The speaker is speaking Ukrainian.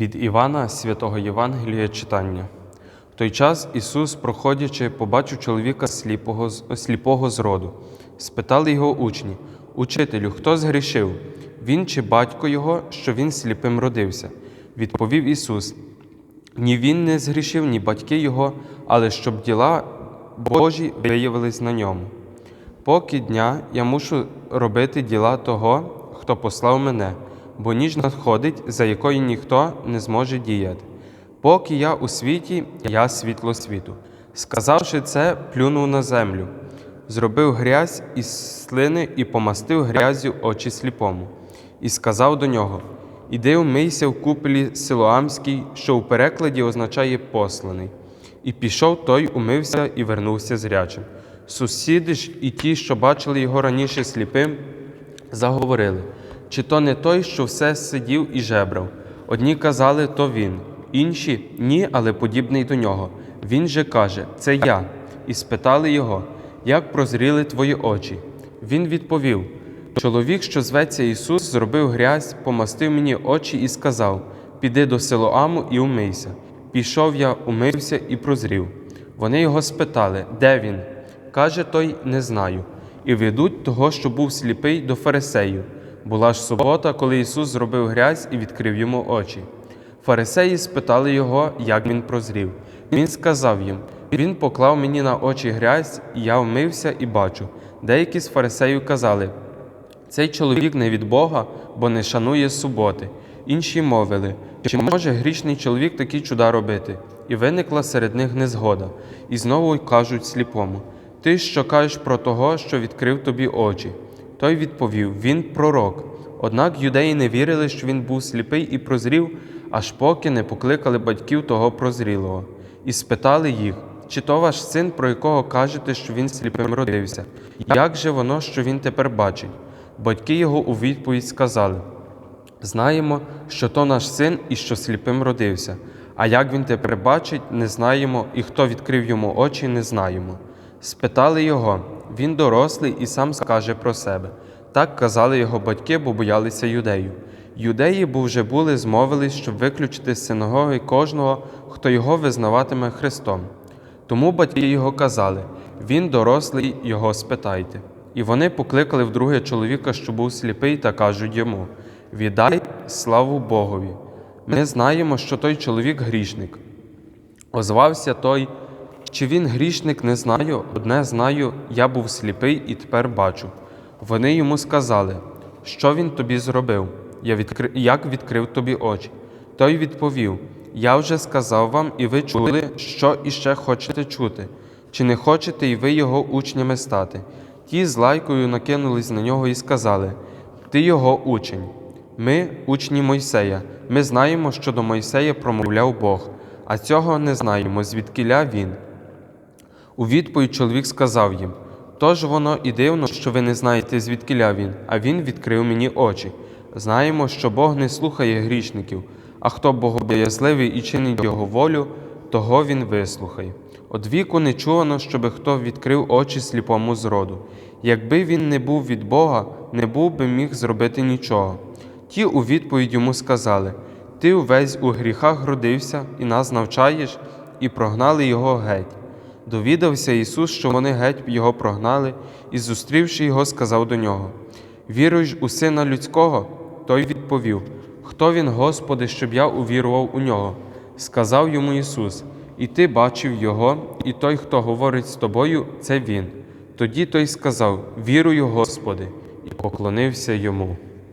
Від Івана святого Євангелія читання. В той час Ісус, проходячи, побачив чоловіка сліпого, сліпого з роду. Спитали його учні: Учителю, хто згрішив? Він чи батько його, що він сліпим родився? Відповів Ісус: Ні він не згрішив, ні батьки його, але щоб діла Божі виявились на ньому. Поки дня я мушу робити діла того, хто послав мене, бо ніч надходить, за якою ніхто не зможе діяти. Поки я у світі, я світло світу. Сказавши це, плюнув на землю, зробив грязь із слини і помастив грязю очі сліпому, і сказав до нього: Іди умийся в куполі Силоамській, що у перекладі означає посланий. І пішов той, умився і вернувся зрячим. Сусіди ж і ті, що бачили його раніше сліпим, заговорили, чи то не той, що все сидів і жебрав. Одні казали, то він, інші ні, але подібний до нього. Він же каже, це я. І спитали його, як прозріли твої очі. Він відповів: Чоловік, що зветься Ісус, зробив грязь, помастив мені очі і сказав: Піди до Силоаму і умийся. Пішов я, умився і прозрів. Вони його спитали, де він? Каже той, не знаю. І ведуть того, що був сліпий, до фарисеїв. Була ж субота, коли Ісус зробив грязь і відкрив йому очі. Фарисеї спитали його, як він прозрів. Він сказав їм: Він поклав мені на очі грязь, і я вмився і бачу. Деякі з фарисеїв казали: цей чоловік не від Бога, бо не шанує суботи. Інші мовили, чи може грішний чоловік такі чуда робити? І виникла серед них незгода. І знову кажуть сліпому: Ти що кажеш про того, що відкрив тобі очі? Той відповів: Він пророк. Однак юдеї не вірили, що він був сліпий і прозрів, аж поки не покликали батьків того прозрілого, і спитали їх, чи то ваш син, про якого кажете, що він сліпим родився? Як же воно, що він тепер бачить? Батьки його у відповідь сказали: Знаємо, що то наш син і що сліпим родився. А як він тепер бачить, не знаємо, і хто відкрив йому очі, не знаємо. Спитали його, він дорослий і сам скаже про себе. Так казали його батьки, бо боялися юдею. Юдеї бо вже були змовились, щоб виключити з синагоги кожного, хто його визнаватиме Христом. Тому батьки його казали: Він дорослий, його спитайте. І вони покликали вдруге чоловіка, що був сліпий, та кажуть йому: Віддай славу Богові. Ми знаємо, що той чоловік грішник. Озвався той, чи він грішник, не знаю. Одне знаю, я був сліпий і тепер бачу. Вони йому сказали, що він тобі зробив, я відкри... як відкрив тобі очі. Той відповів: Я вже сказав вам, і ви чули, що іще хочете чути. Чи не хочете і ви його учнями стати? Ті з лайкою накинулись на нього і сказали: Ти його учень. Ми учні Мойсея. Ми знаємо, що до Мойсея промовляв Бог, а цього не знаємо, звідкиля він. У відповідь чоловік сказав їм: Тож воно і дивно, що ви не знаєте, звідкиля він, а він відкрив мені очі. Знаємо, що Бог не слухає грішників, а хто богобоязливий і чинить його волю, того він вислухає. Од віку не чувано, щоби хто відкрив очі сліпому зроду. Якби він не був від Бога, не був би міг зробити нічого. Ті у відповідь йому сказали: Ти увесь у гріхах родився і нас навчаєш, і прогнали його геть. Довідався Ісус, що вони геть його прогнали, і, зустрівши його, сказав до нього: Віруєш у Сина Людського? Той відповів: Хто він, Господи, щоб я увірував у нього? Сказав йому Ісус: І ти бачив Його, і той, хто говорить з тобою, це Він. Тоді той сказав: Вірую, Господи, і поклонився йому.